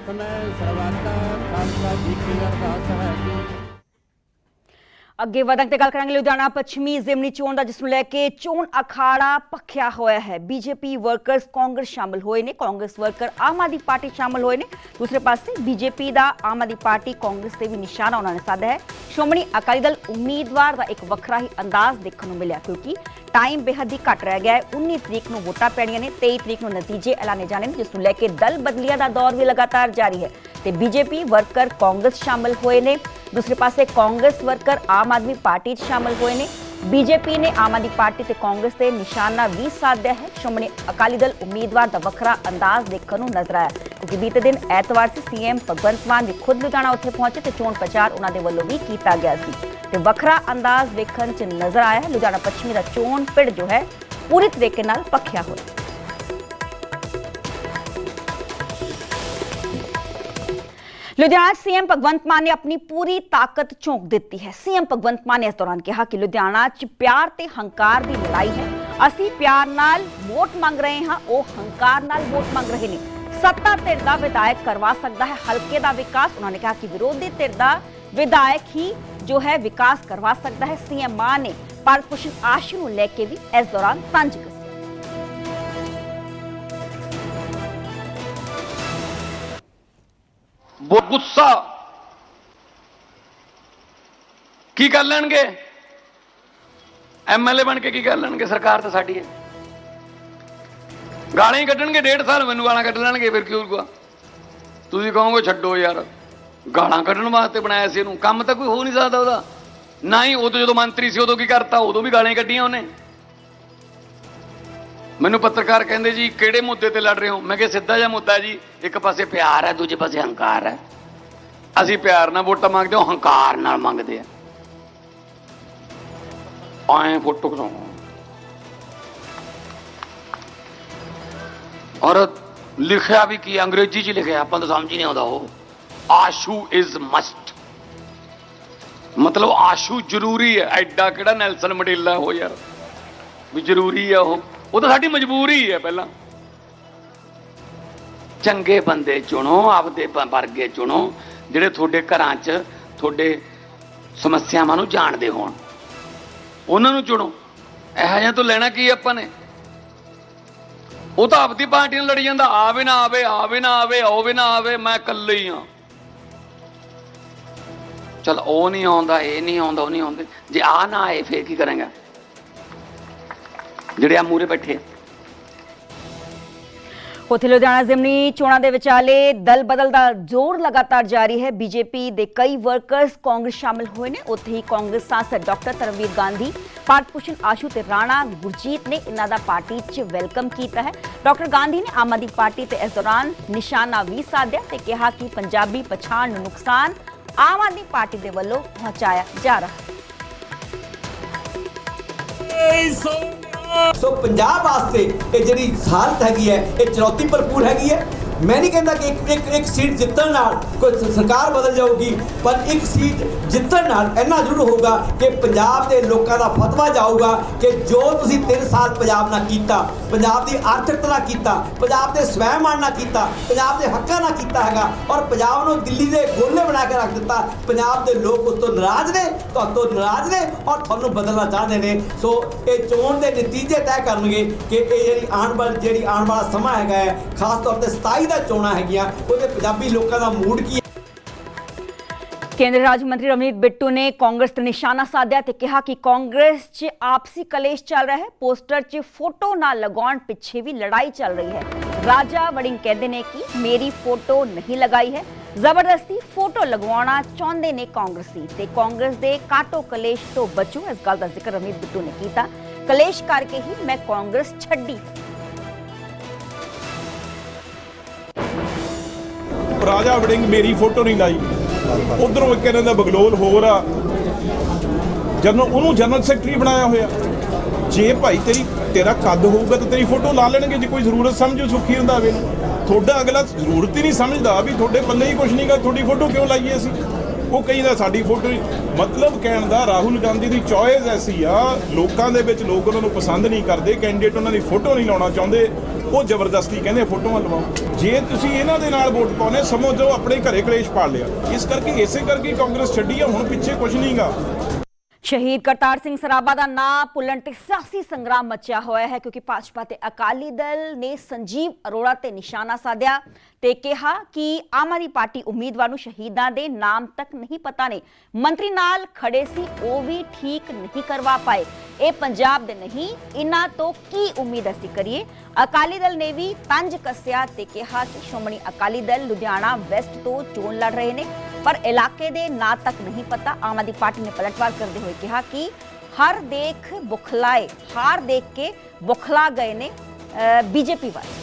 ਅੱਗੇ ਵਧਣ ਤੇ ਗੱਲ ਕਰਾਂਗੇ ਲੁਧਿਆਣਾ ਪੱਛਮੀ ਜ਼ਿਮਨੀ ਚੋਣ ਦਾ, ਜਿਸ ਨੂੰ ਲੈ ਕੇ ਚੋਣ ਅਖਾੜਾ ਭਖਿਆ ਹੋਇਆ ਹੈ। ਬੀਜੇਪੀ ਵਰਕਰਸ ਕਾਂਗਰਸ ਸ਼ਾਮਲ ਹੋਏ ਨੇ, ਕਾਂਗਰਸ ਵਰਕਰ ਆਮ ਆਦਮੀ ਪਾਰਟੀ ਸ਼ਾਮਲ ਹੋਏ ਨੇ। ਦੂਸਰੇ ਪਾਸੇ ਬੀਜੇਪੀ ਦਾ, ਆਮ ਆਦਮੀ ਪਾਰਟੀ ਕਾਂਗਰਸ ਤੇ ਵੀ ਨਿਸ਼ਾਨਾ ਉਹਨਾਂ ਨੇ ਸਾਧਿਆ ਹੈ। ਸ਼੍ਰੋਮਣੀ ਅਕਾਲੀ ਦਲ ਉਮੀਦਵਾਰ ਦਾ ਇੱਕ ਵੱਖਰਾ ਹੀ ਅੰਦਾਜ਼ ਦੇਖਣ ਨੂੰ ਮਿਲਿਆ, ਕਿਉਂਕਿ ਟਾਈਮ ਬੇਹੱਦ ਹੀ ਘੱਟ ਰਹਿ ਗਿਆ ਹੈ। 19 ਤਰੀਕ ਨੂੰ ਵੋਟਾਂ ਪੈਣੀਆਂ ਨੇ 23 ਤਰੀਕ ਨੂੰ ਨਤੀਜੇ ਐਲਾਨੇ ਜਾਣੇ ਨੇ, ਜਿਸ ਨੂੰ ਲੈ ਕੇ ਦਲ ਬਦਲੀਆਂ ਦਾ ਦੌਰ ਵੀ ਲਗਾਤਾਰ ਜਾਰੀ ਹੈ। ਤੇ ਬੀਜੇਪੀ ਵਰਕਰ ਕਾਂਗਰਸ ਸ਼ਾਮਲ ਹੋਏ ਨੇ। ਦੂਸਰੇ ਪਾਸੇ ਕਾਂਗਰਸ ਵਰਕਰ ਆਮ ਆਦਮੀ ਪਾਰਟੀ 'ਚ ਸ਼ਾਮਲ ਹੋਏ ਨੇ। ਬੀਜੇਪੀ ਨੇ ਆਮ ਆਦਮੀ ਪਾਰਟੀ ਤੇ ਕਾਂਗਰਸ ਤੇ ਨਿਸ਼ਾਨਾ ਵੀ ਸਾਧਿਆ ਹੈ। ਸ਼੍ਰੋਮਣੀ ਅਕਾਲੀ ਦਲ ਉਮੀਦਵਾਰ ਦਾ ਵੱਖਰਾ ਅੰਦਾਜ਼ ਦੇਖਣ ਨੂੰ ਨਜ਼ਰ ਆਇਆ ਕਿਉਂਕਿ ਬੀਤੇ ਦਿਨ ਐਤਵਾਰ ਸੀ, ਸੀਐਮ ਭਗਵੰਤ ਮਾਨ ਵੀ ਖੁਦ ਲੁਧਿਆਣਾ ਉੱਥੇ ਪਹੁੰਚੇ ਤੇ ਚੋਣ ਪ੍ਰਚਾਰ ਉਹਨਾਂ ਦੇ ਵੱਲੋਂ ਵੀ ਕੀਤਾ ਗਿਆ ਸੀ। ਤੇ ਵੱਖਰਾ ਅੰਦਾਜ਼ ਵੇਖਣ ਚ ਨਜ਼ਰ ਆਇਆ ਲੁਧਿਆਣਾ ਪੱਛਮੀ ਦਾ ਚੋਣ ਪਿੜ ਜੋ ਹੈ, ਪੂਰੀ ਤਰੀਕੇ ਨਾਲ ਪੱਖਿਆ ਹੋਇਆ। ਲੁਧਿਆਣਾ ਸੀਐਮ ਭਗਵੰਤ ਮਾਨ ਨੇ ਆਪਣੀ ਪੂਰੀ ਤਾਕਤ ਝੋਂਕ ਦਿੱਤੀ ਹੈ। ਸੀਐਮ ਭਗਵੰਤ ਮਾਨ ਨੇ ਇਸ ਦੌਰਾਨ ਕਿਹਾ ਕਿ ਲੁਧਿਆਣਾ 'ਚ ਪਿਆਰ ਤੇ ਹੰਕਾਰ ਦੀ ਲੜਾਈ ਹੈ। ਅਸੀਂ ਪਿਆਰ ਨਾਲ ਵੋਟ ਮੰਗ ਰਹੇ ਹਾਂ, ਉਹ ਹੰਕਾਰ ਨਾਲ ਵੋਟ ਮੰਗ ਰਹੇ ਨੇ। ਸੱਤਾ ਧਿਰ ਦਾ ਵਿਧਾਇਕ ਕਰਵਾ ਸਕਦਾ ਹੈ, ਹਲਕੇ ਦਾ ਵਿਕਾਸ। ਉਹਨਾਂ ਨੇ ਕਿਹਾ ਕਿ ਵਿਰੋਧੀ ਧਿਰ ਦਾ ਵਿਧਾਇਕ ਹੀ ਜੋ ਹੈ, ਵਿਕਾਸ ਕਰਵਾ ਸਕਦਾ ਹੈ। ਸੀਐਮ ਮਾਨ ਨੇ ਭਾਰਤ ਭੂਸ਼ਣ ਆਸ਼ੂ ਨੂੰ ਲੈ ਕੇ ਵੀ ਇਸ ਦੌਰਾਨ ਤੰਜ ਕੱਸਿਆ ਗੁੱਸਾ ਕੀ ਕਰ ਲੈਣਗੇ ਐਮਐਲਏ ਬਣ ਕੇ ਕੀ ਕਰ ਲੈਣਗੇ ਸਰਕਾਰ ਤਾਂ ਸਾਡੀ ਹੈ ਗਾਲਾਂ ਹੀ ਕੱਢਣਗੇ ਡੇਢ ਸਾਲ ਮੈਨੂੰ ਗਾਲਾਂ ਕੱਢ ਲੈਣਗੇ ਫਿਰ ਕੀ ਹੋਊਗਾ ਤੁਸੀਂ ਕਹੋਗੇ ਛੱਡੋ ਯਾਰ ਗਾਲਾਂ ਕੱਢਣ ਵਾਸਤੇ ਬਣਾਇਆ ਸੀ ਇਹਨੂੰ ਕੰਮ ਤਾਂ ਕੋਈ ਹੋ ਨਹੀਂ ਸਕਦਾ ਉਹਦਾ ਨਾ ਹੀ ਉਦੋਂ ਜਦੋਂ ਮੰਤਰੀ ਸੀ ਉਦੋਂ ਕੀ ਕਰਤਾ ਉਦੋਂ ਵੀ ਗਾਲਾਂ ਹੀ ਕੱਢੀਆਂ ਉਹਨੇ ਮੈਨੂੰ ਪੱਤਰਕਾਰ ਕਹਿੰਦੇ ਜੀ, ਕਿਹੜੇ ਮੁੱਦੇ ਤੇ ਲੜ ਰਹੇ ਹੋ? ਮੈਂ ਕਿਹਾ, ਸਿੱਧਾ ਜਿਹਾ ਮੁੱਦਾ ਜੀ, ਇੱਕ ਪਾਸੇ ਪਿਆਰ ਹੈ, ਦੂਜੇ ਪਾਸੇ ਹੰਕਾਰ ਹੈ। ਅਸੀਂ ਪਿਆਰ ਨਾਲ ਵੋਟਾਂ ਮੰਗਦੇ ਹਾਂ ਹੰਕਾਰ ਨਾਲ ਮੰਗਦੇ ਆ। ਆਏ ਫੋਟੋ ਖਿਚਾਉਣਾ। ਔਰ ਲਿਖਿਆ ਵੀ ਕੀ ਅੰਗਰੇਜ਼ੀ ਚ ਲਿਖਿਆ, ਆਪਾਂ ਤਾਂ ਸਮਝ ਹੀ ਨਹੀਂ ਆਉਂਦਾ ਉਹ। ਆਸ਼ੂ ਇਜ਼ ਮਸਟ ਮਤਲਬ ਆਸ਼ੂ ਜ਼ਰੂਰੀ ਹੈ। ਐਡਾ ਕਿਹੜਾ ਨੈਲਸਨ ਮੰਡੇਲਾ ਹੋ ਯਾਰ। ਵੀ ਜ਼ਰੂਰੀ ਹੈ ਉਹ। ਉਹ ਤਾਂ ਸਾਡੀ ਮਜਬੂਰੀ ਹੈ ਪਹਿਲਾਂ। ਚੰਗੇ ਬੰਦੇ ਚੁਣੋ, ਆਪਦੇ ਵਰਗੇ ਚੁਣੋ, ਜਿਹੜੇ ਤੁਹਾਡੇ ਘਰਾਂ 'ਚ ਤੁਹਾਡੇ ਸਮੱਸਿਆਵਾਂ ਨੂੰ ਜਾਣਦੇ ਹੋਣ। ਉਹਨਾਂ ਨੂੰ ਚੁਣੋ। ਇਹੋ ਜਿਹਾ ਤੋਂ ਲੈਣਾ ਕੀ ਆਪਾਂ ਨੇ? ਉਹ ਤਾਂ ਆਪਦੀ ਪਾਰਟੀ ਨਾਲ ਲੜੀ ਜਾਂਦਾ ਆਵੇ ਨਾ ਆਵੇ ਆਵੇ ਨਾ ਆਵੇ ਆਵੇ ਨਾ ਆਵੇ, ਮੈਂ ਇਕੱਲੇ ਹੀ। ਆ ਚਲ ਉਹ ਨਹੀਂ ਆਉਂਦਾ, ਇਹ ਨਹੀਂ ਆਉਂਦਾ, ਉਹ ਨਹੀਂ ਆਉਂਦੇ। ਜੇ ਆ ਨਾ ਆਏ, ਫੇਰ ਕੀ ਕਰਾਂਗਾ? ਜਿਹੜੇ ਆ ਮੂਰੇ ਬੈਠੇ ਆ। ਉੱਥੇ ਲੁਧਿਆਣਾ ਜ਼ਿਮਨੀ ਚੋਣਾਂ ਦੇ ਵਿਚਾਲੇ ਦਲ ਬਦਲ ਦਾ ਜ਼ੋਰ ਲਗਾਤਾਰ ਜਾਰੀ ਹੈ। ਬੀਜੇਪੀ ਦੇ ਕਈ ਵਰਕਰਸ ਕਾਂਗਰਸ ਸ਼ਾਮਲ ਹੋਏ ਨੇ। ਉੱਥੇ ਹੀ ਕਾਂਗਰਸ ਸਾਂਸਦ ਡਾਕਟਰ ਤਰਨਵੀਰ ਗਾਂਧੀ ਭੂਸ਼ਣ ਆਸ਼ੂ ਤੇ ਰਾਣਾ ਗੁਰਜੀਤ ਨੇ ਇਹਨਾਂ ਦਾ ਪਾਰਟੀ 'ਚ ਵੈਲਕਮ ਕੀਤਾ ਹੈ। ਡਾਕਟਰ ਗਾਂਧੀ ਨੇ ਆਮ ਆਦਮੀ ਪਾਰਟੀ ਤੇ ਇਸ ਦੌਰਾਨ ਨਿਸ਼ਾਨਾ ਵੀ ਸਾਧਿਆ ਤੇ ਕਿਹਾ ਕਿ ਪੰਜਾਬੀ ਪਛਾਣ ਨੂੰ ਨੁਕਸਾਨ ਆਮ ਆਦਮੀ ਪਾਰਟੀ ਦੇ ਵੱਲੋਂ ਪਹੁੰਚਾਇਆ ਜਾ ਰਿਹਾ ਹੈ। ਸੋ ਪੰਜਾਬ ਵਾਸਤੇ ਇਹ ਜਿਹੜੀ ਹਾਲਤ ਹੈਗੀ ਹੈ ਇਹ ਚੁਣੌਤੀ ਭਰਪੂਰ ਹੈਗੀ ਹੈ। ਮੈਂ ਨਹੀਂ ਕਹਿੰਦਾ ਕਿ ਇੱਕ ਇੱਕ ਇੱਕ ਸੀਟ ਜਿੱਤਣ ਨਾਲ ਕੋਈ ਸਰਕਾਰ ਬਦਲ ਜਾਊਗੀ, ਪਰ ਇੱਕ ਸੀਟ ਜਿੱਤਣ ਨਾਲ ਇੰਨਾ ਜ਼ਰੂਰ ਹੋਊਗਾ ਕਿ ਪੰਜਾਬ ਦੇ ਲੋਕਾਂ ਦਾ ਫਤਵਾ ਜਾਊਗਾ ਕਿ ਜੋ ਤੁਸੀਂ 3 ਸਾਲ ਪੰਜਾਬ ਨਾਲ ਕੀਤਾ, ਪੰਜਾਬ ਦੀ ਆਰਥਿਕਤਾ ਨਾਲ ਕੀਤਾ, ਪੰਜਾਬ ਦੇ ਸਵੈਮਾਨ ਨਾਲ ਕੀਤਾ, ਪੰਜਾਬ ਦੇ ਹੱਕਾਂ ਨਾਲ ਕੀਤਾ ਹੈਗਾ, ਔਰ ਪੰਜਾਬ ਨੂੰ ਦਿੱਲੀ ਦੇ ਗੋਲੇ ਬਣਾ ਕੇ ਰੱਖ ਦਿੱਤਾ, ਪੰਜਾਬ ਦੇ ਲੋਕ ਉਸ ਤੋਂ ਨਾਰਾਜ਼ ਨੇ, ਤੁਹਾਡੇ ਨਾਰਾਜ਼ ਨੇ ਔਰ ਤੁਹਾਨੂੰ ਬਦਲਣਾ ਚਾਹੁੰਦੇ ਨੇ। ਸੋ ਇਹ ਚੋਣ ਦੇ ਨਤੀਜੇ ਤੈਅ ਕਰਨਗੇ ਕਿ ਇਹ ਜਿਹੜੀ ਆਉਣ ਵਾਲੀ ਜਿਹੜੀ ਆਉਣ ਵਾਲਾ ਸਮਾਂ ਹੈਗਾ ਹੈ, ਖਾਸ ਤੌਰ ਤੇ 27 ਦਾ ਚੋਣਾਂ ਹੈਗੀਆਂ? ਉਹਦੇ ਪੰਜਾਬੀ ਲੋਕਾਂ ਦਾ ਮੂਡ ਕੀ ਕੇਂਦਰੀ ਰਾਜ ਮੰਤਰੀ ਰਵਨੀਤ ਬਿੱਟੂ ਨੇ ਕਾਂਗਰਸ ਤੇ ਨਿਸ਼ਾਨਾ ਸਾਧਿਆ ਤੇ ਕਿਹਾ ਕਿ ਕਾਂਗਰਸ 'ਚ ਆਪਸੀ ਕਲੇਸ਼ ਚੱਲ ਰਿਹਾ ਹੈ। ਪੋਸਟਰ 'ਚ ਫੋਟੋ ਨਾ ਲਗਾਉਣ ਪਿੱਛੇ ਵੀ ਲੜਾਈ ਚੱਲ ਰਹੀ ਹੈ। ਰਾਜਾ ਵੜਿੰਗ ਕਹਿੰਦੇ ਨੇ ਕਿ ਮੇਰੀ ਫੋਟੋ ਨਹੀਂ ਲਗਾਈ ਹੈ। ਜ਼ਬਰਦਸਤੀ ਫੋਟੋ ਲਗਵਾਉਣਾ ਚਾਹੁੰਦੇ ਨੇ ਕਾਂਗਰਸੀ ਤੇ ਕਾਂਗਰਸ ਦੇ ਕਾਟੋ ਕਲੇਸ਼ ਤੋਂ ਬਚੋ, ਇਸ ਗੱਲ ਦਾ ਜ਼ਿਕਰ ਰਵਨੀਤ ਬਿੱਟੂ ਨੇ ਕੀਤਾ। ਕਲੇਸ਼ ਕਰਕੇ ਹੀ ਮੈਂ ਕਾਂਗਰਸ ਛੱਡੀ। ਰਾਜਾ ਵੜਿੰਗ ਮੇਰੀ ਫੋਟੋ ਨਹੀਂ ਲਾਈ। ਉਧਰੋਂ ਇੱਕ ਇਹਨਾਂ ਦਾ ਬਗਲੋਲ ਹੋਰ ਆ। ਜਨਰਲ ਉਹਨੂੰ ਜਨਰਲ ਸੈਕਟਰੀ ਬਣਾਇਆ ਹੋਇਆ। ਜੇ ਭਾਈ ਤੇਰੀ, ਤੇਰਾ ਕੱਦ ਹੋਊਗਾ ਤਾਂ ਤੇਰੀ ਫੋਟੋ ਲਾ ਲੈਣਗੇ, ਜੇ ਕੋਈ ਜ਼ਰੂਰਤ ਸਮਝੋ ਸੁਖੀ ਹੁੰਦਾ ਨੂੰ ਤੁਹਾਡਾ ਅਗਲਾ ਜ਼ਰੂਰਤ ਹੀ ਨਹੀਂ ਸਮਝਦਾ ਵੀ ਤੁਹਾਡੇ ਪੱਲੇ ਹੀ ਕੁਝ ਨਹੀਂਗਾ ਤੁਹਾਡੀ ਫੋਟੋ ਕਿਉਂ ਲਾਈਏ ਅਸੀਂ? ਉਹ ਕਹਿੰਦਾ ਸਾਡੀ ਫੋਟੋ ਮਤਲਬ ਕਹਿਣ ਦਾ ਰਾਹੁਲ ਗਾਂਧੀ ਦੀ ਚੋਇਸ ਐਸੀ ਆ, ਲੋਕਾਂ ਦੇ ਵਿੱਚ ਲੋਕ ਉਹਨਾਂ ਨੂੰ ਪਸੰਦ ਨਹੀਂ ਕਰਦੇ ਕੈਂਡੀਡੇਟ ਉਹਨਾਂ ਦੀ ਫੋਟੋ ਨਹੀਂ ਲਾਉਣਾ ਚਾਹੁੰਦੇ, ਉਹ ਜ਼ਬਰਦਸਤੀ ਕਹਿੰਦੇ ਫੋਟੋਆਂ ਲਵਾਓ। ਜੇ ਤੁਸੀਂ ਇਹਨਾਂ ਦੇ ਨਾਲ ਵੋਟ ਪਾਉਨੇ ਸਮਝੋ ਆਪਣੇ ਘਰੇ ਕਲੇਸ਼ ਪਾ ਲਿਆ। ਇਸ ਕਰਕੇ ਇਸੇ ਕਰਕੇ ਕਾਂਗਰਸ ਛੱਡੀ ਆ, ਹੁਣ ਪਿੱਛੇ ਕੁਝ ਨਹੀਂਗਾ। ਸ਼ਹੀਦ ਕਰਤਾਰ ਸਿੰਘ ਸਰਾਭਾ ਦਾ ਨਾਂ ਭੁੱਲਣ ਤੇ ਸਿਆਸੀ ਸੰਗਰਾਮ ਮਚਿਆ ਹੋਇਆ ਹੈ ਕਿਉਂਕਿ ਭਾਜਪਾ ਤੇ ਅਕਾਲੀ ਦਲ ਨੇ ਸੰਜੀਵ ਅਰੋੜਾ ਤੇ ਨਿਸ਼ਾਨਾ ਸਾਧਿਆ ਤੇ ਕਿਹਾ ਕਿ ਆਮ ਆਦਮੀ ਪਾਰਟੀ ਉਮੀਦਵਾਰ ਨੂੰ ਸ਼ਹੀਦਾਂ ਦੇ ਨਾਮ ਤੱਕ ਨਹੀਂ ਪਤਾ ਨੇ। ਮੰਤਰੀ ਨਾਲ ਖੜੇ ਸੀ, ਉਹ ਵੀ ਠੀਕ ਨਹੀਂ ਕਰਵਾ ਪਾਏ। ਇਹ ਪੰਜਾਬ ਦੇ ਨਹੀਂ, ਇਹਨਾਂ ਤੋਂ ਕੀ ਉਮੀਦ ਅਸੀਂ ਕਰੀਏ? ਅਕਾਲੀ ਦਲ ਨੇ ਵੀ ਤੰਜ ਕੱਸਿਆ ਤੇ ਕਿਹਾ ਕਿ ਸ਼੍ਰੋਮਣੀ ਅਕਾਲੀ ਦਲ ਲੁਧਿਆਣਾ ਵੈਸਟ ਤੋਂ ਚੋਣ ਲੜ ਰਹੇ ਨੇ। ਪਰ ਇਲਾਕੇ ਦੇ ਨਾਂ ਤੱਕ ਨਹੀਂ ਪਤਾ, ਆਮ ਆਦਮੀ ਪਾਰਟੀ ਨੇ ਪਲਟਵਾਰ ਕਰਦੇ ਹੋਏ ਕਿਹਾ ਕਿ ਹਰ ਦੇਖ ਬੁਖਲਾਏ, ਹਾਰ ਦੇਖ ਕੇ ਬੁਖਲਾ ਗਏ ਨੇ ਬੀਜੇਪੀ ਵਾਲੇ।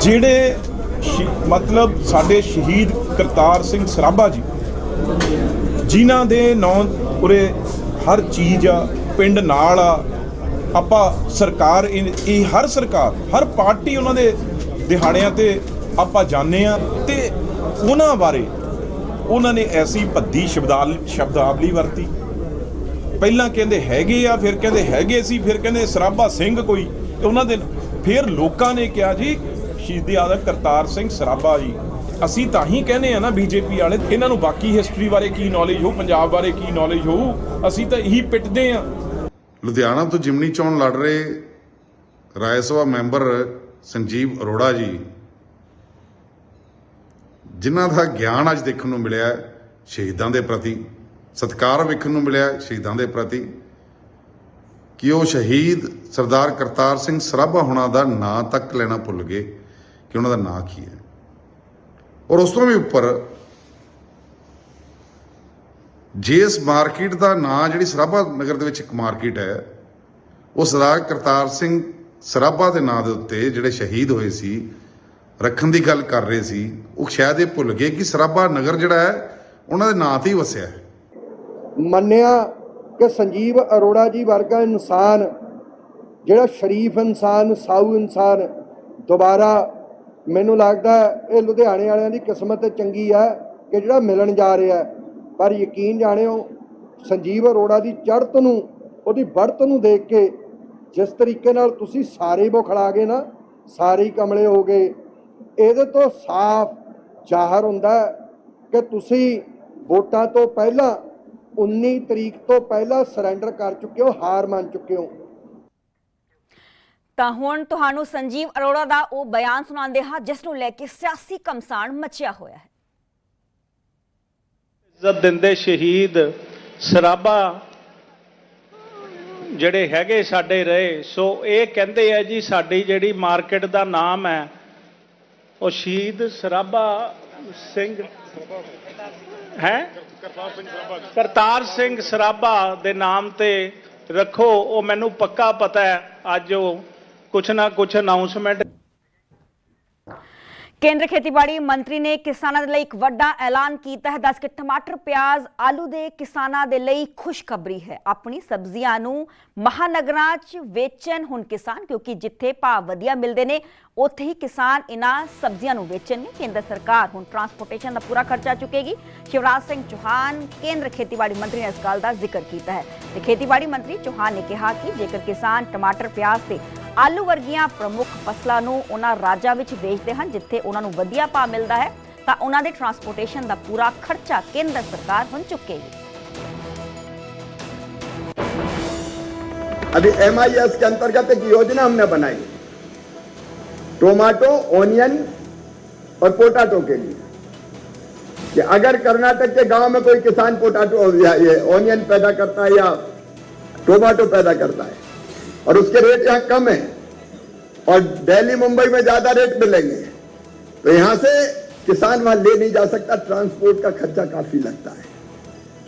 ਜਿਹੜੇ ਮਤਲਬ ਸਾਡੇ ਸ਼ਹੀਦ ਕਰਤਾਰ ਸਿੰਘ ਸਰਾਭਾ ਜੀ, ਜਿਨ੍ਹਾਂ ਦੇ ਨਾਂ ਉਰੇ ਹਰ ਚੀਜ਼ ਆ, ਪਿੰਡ ਨਾਲ ਆ ਆਪਾਂ ਸਰਕਾਰ, ਇਹ ਇਹ ਹਰ ਸਰਕਾਰ, ਹਰ ਪਾਰਟੀ ਉਹਨਾਂ ਦੇ ਦਿਹਾੜਿਆਂ ਤੇ ਆਪਾਂ ਜਾਣਦੇ ਆ ਤੇ ਉਹਨਾਂ ਬਾਰੇ ਉਹਨਾਂ ਨੇ ਐਸੀ ਭੱਦੀ ਸ਼ਬਦਾਲ ਸ਼ਬਦਾਵਲੀ ਵਰਤੀ। ਪਹਿਲਾਂ ਕਹਿੰਦੇ ਹੈਗੇ ਆ, ਫਿਰ ਕਹਿੰਦੇ ਹੈਗੇ ਸੀ, ਫਿਰ ਕਹਿੰਦੇ ਸਰਾਭਾ ਸਿੰਘ ਕੋਈ। ਤੇ ਉਹਨਾਂ ਦੇ ਫਿਰ ਲੋਕਾਂ ਨੇ ਕਿਹਾ ਜੀ, ਸ਼ਹੀਦੀ ਆਜ਼ਮ ਕਰਤਾਰ ਸਿੰਘ ਸਰਾਭਾ ਜੀ, ਅਸੀਂ ਤਾਂ ਹੀ ਕਹਿੰਦੇ ਆ ਨਾ ਬੀਜੇਪੀ ਵਾਲੇ, ਇਹਨਾਂ ਨੂੰ ਬਾਕੀ ਹਿਸਟਰੀ ਬਾਰੇ ਕੀ ਨੌਲੇਜ ਹੋ, ਪੰਜਾਬ ਬਾਰੇ ਕੀ ਨੌਲੇਜ ਹੋਊ ਅਸੀਂ ਤਾਂ ਇਹੀ ਪਿੱਟਦੇ ਆ ਲੁਧਿਆਣਾ ਤੋਂ ਜਿਮਨੀ ਚੋਣ ਲੜ ਰਹੇ ਰਾਜ ਸਭਾ ਮੈਂਬਰ ਸੰਜੀਵ ਅਰੋੜਾ ਜੀ, ਜਿਨ੍ਹਾਂ ਦਾ ਗਿਆਨ ਅੱਜ ਦੇਖਣ ਨੂੰ ਮਿਲਿਆ ਸ਼ਹੀਦਾਂ ਦੇ ਪ੍ਰਤੀ, ਸਤਿਕਾਰ ਵੇਖਣ ਨੂੰ ਮਿਲਿਆ ਸ਼ਹੀਦਾਂ ਦੇ ਪ੍ਰਤੀ, ਕਿ ਉਹ ਸ਼ਹੀਦ ਸਰਦਾਰ ਕਰਤਾਰ ਸਿੰਘ ਸਰਾਭਾ ਹੁਣਾਂ ਦਾ ਨਾਂ ਤੱਕ ਲੈਣਾ ਭੁੱਲ ਗਏ, ਕਿ ਉਹਨਾਂ ਦਾ ਨਾਂ ਕੀ ਹੈ। ਔਰ ਉਸ ਤੋਂ ਵੀ ਉੱਪਰ ਜਿਸ ਮਾਰਕੀਟ ਦਾ ਨਾਂ ਜਿਹੜੀ ਸਰਾਭਾ ਨਗਰ ਦੇ ਵਿੱਚ ਇੱਕ ਮਾਰਕੀਟ ਹੈ, ਉਹ ਸਰਦਾਰ ਕਰਤਾਰ ਸਿੰਘ ਸਰਾਭਾ ਦੇ ਨਾਂ ਦੇ ਉੱਤੇ ਜਿਹੜੇ ਸ਼ਹੀਦ ਹੋਏ ਸੀ, ਰੱਖਣ ਦੀ ਗੱਲ ਕਰ ਰਹੇ ਸੀ, ਉਹ ਸ਼ਾਇਦ ਇਹ ਭੁੱਲ ਗਏ ਕਿ ਸਰਾਭਾ ਨਗਰ ਜਿਹੜਾ ਹੈ, ਉਹਨਾਂ ਦੇ ਨਾਂ ਤੇ ਹੀ ਵਸਿਆ ਹੈ। ਮੰਨਿਆ ਕਿ ਸੰਜੀਵ ਅਰੋੜਾ ਜੀ ਵਰਗਾ ਇਨਸਾਨ, ਜਿਹੜਾ ਸ਼ਰੀਫ ਇਨਸਾਨ, ਸਾਊ ਇਨਸਾਨ, ਦੁਬਾਰਾ ਮੈਨੂੰ ਲੱਗਦਾ ਇਹ ਲੁਧਿਆਣੇ ਵਾਲਿਆਂ ਦੀ ਕਿਸਮਤ ਚੰਗੀ ਹੈ ਕਿ ਜਿਹੜਾ ਮਿਲਣ ਜਾ ਰਿਹਾ ਪਰ ਯਕੀਨ ਜਾਣਿਓ, ਸੰਜੀਵ ਅਰੋੜਾ ਦੀ ਚੜਤ ਨੂੰ, ਉਹਦੀ ਬੜਤ ਨੂੰ ਦੇਖ ਕੇ ਜਿਸ ਤਰੀਕੇ ਨਾਲ ਤੁਸੀਂ ਸਾਰੇ ਬੁਖਲਾ ਗਏ ਨਾ, ਸਾਰੇ ਕਮਲੇ ਹੋ ਗਏ, ਇਹਦੇ ਤੋਂ ਸਾਫ਼ ਜ਼ਾਹਰ ਹੁੰਦਾ ਕਿ ਤੁਸੀਂ ਵੋਟਾਂ ਤੋਂ ਪਹਿਲਾਂ 19 ਤਰੀਕ ਤੋਂ ਪਹਿਲਾਂ ਸਰੈਂਡਰ ਕਰ ਚੁੱਕੇ ਹੋ, ਹਾਰ ਮੰਨ ਚੁੱਕੇ ਹੋ। ਤਾਂ ਹੁਣ ਤੁਹਾਨੂੰ ਸੰਜੀਵ ਅਰੋੜਾ ਦਾ ਉਹ ਬਿਆਨ ਸੁਣਾਉਂਦੇ ਹਾਂ, ਜਿਸ ਨੂੰ ਲੈ ਕੇ ਸਿਆਸੀ ਕਮਸਾਨ ਮਚਿਆ ਹੋਇਆ ਹੈ। ਇੱਜ਼ਤ ਦਿੰਦੇ ਸ਼ਹੀਦ ਸਰਾਭਾ ਜਿਹੜੇ ਹੈਗੇ ਸਾਡੇ ਰਹੇ। ਸੋ ਇਹ ਕਹਿੰਦੇ ਆ ਜੀ, ਸਾਡੀ ਜਿਹੜੀ ਮਾਰਕੀਟ ਦਾ ਨਾਮ ਹੈ, ਉਹ ਸ਼ਹੀਦ ਸਰਾਭਾ ਸਿੰਘ ਹੈ? ਕਰਤਾਰ ਸਿੰਘ ਸਰਾਭਾ ਦੇ ਨਾਮ ਤੇ ਰੱਖੋ, ਉਹ ਮੈਨੂੰ ਪੱਕਾ ਪਤਾ ਹੈ। ਅੱਜ ਉਹ ਕੁਛ ਨਾ ਕੁਛ ਅਨਾਉਂਸਮੈਂਟ ਕੇਂਦਰ ਖੇਤੀਬਾੜੀ ਮੰਤਰੀ ਨੇ ਕਿਸਾਨਾਂ ਦੇ ਲਈ ਇੱਕ ਵੱਡਾ ਐਲਾਨ ਕੀਤਾ ਹੈ। ਦੱਸ ਕਿ ਟਮਾਟਰ, ਪਿਆਜ਼, ਆਲੂ ਦੇ ਕਿਸਾਨਾਂ ਦੇ ਲਈ ਖੁਸ਼ਖਬਰੀ ਹੈ। ਆਪਣੀ ਸਬਜ਼ੀਆਂ ਨੂੰ ਮਹਾਨਗਰਾਂ 'ਚ ਵੇਚਣ ਹੁਣ ਕਿਸਾਨ, ਕਿਉਂਕਿ ਜਿੱਥੇ ਭਾਅ ਵਧੀਆ ਮਿਲਦੇ ਨੇ, ਉੱਥੇ ਹੀ ਕਿਸਾਨ ਇਹਨਾਂ ਸਬਜ਼ੀਆਂ ਨੂੰ ਵੇਚਣਗੇ ਕੇਂਦਰ ਸਰਕਾਰ ਹੁਣ ਟਰਾਂਸਪੋਰਟੇਸ਼ਨ ਦਾ ਪੂਰਾ ਖਰਚਾ ਚੁੱਕੇਗੀ। ਸ਼ਿਵਰਾਜ ਸਿੰਘ ਚੌਹਾਨ ਕੇਂਦਰ ਖੇਤੀਬਾੜੀ ਮੰਤਰੀ ਨੇ ਇਸ ਗੱਲ ਦਾ ਜ਼ਿਕਰ ਕੀਤਾ ਹੈ। ਤੇ ਖੇਤੀਬਾੜੀ ਮੰਤਰੀ ਚੌਹਾਨ ਨੇ ਕਿਹਾ ਕਿ ਜੇਕਰ ਕਿਸਾਨ ਟਮਾਟਰ, ਪਿਆਜ਼ ਤੇ ਆਲੂ ਵਰਗੀਆਂ ਪ੍ਰਮੁੱਖ ਫਸਲਾਂ ਨੂੰ ਉਹਨਾਂ ਰਾਜਾਂ ਵਿੱਚ ਵੇਚਦੇ ਹਨ ਜਿੱਥੇ ਉਹਨਾਂ ਨੂੰ ਵਧੀਆ ਭਾਅ ਮਿਲਦਾ ਹੈ ਤਾਂ ਉਹਨਾਂ ਦੇ ਟਰਾਂਸਪੋਰਟੇਸ਼ਨ ਦਾ ਪੂਰਾ ਖਰਚਾ ਕੇਂਦਰ ਸਰਕਾਰ ਹੁਣ ਚੁੱਕੇਗੀ अभी एम के अंतर्गत एक योजना हमने बनाई टोमेटो ओनियन और पोटाटो के लिए कि अगर कर्नाटक के गांव में कोई किसान पोटाटो या ये ओनियन पैदा करता है या टोमेटो पैदा करता है और उसके रेट यहाँ कम है। और दिल्ली, मुंबई में ज़्यादा रेट मिलेंगे। तो यहाँ से किसान वहाँ ले नहीं जा सकता ट्रांसपोर्ट का खर्चा काफ़ी लगता है।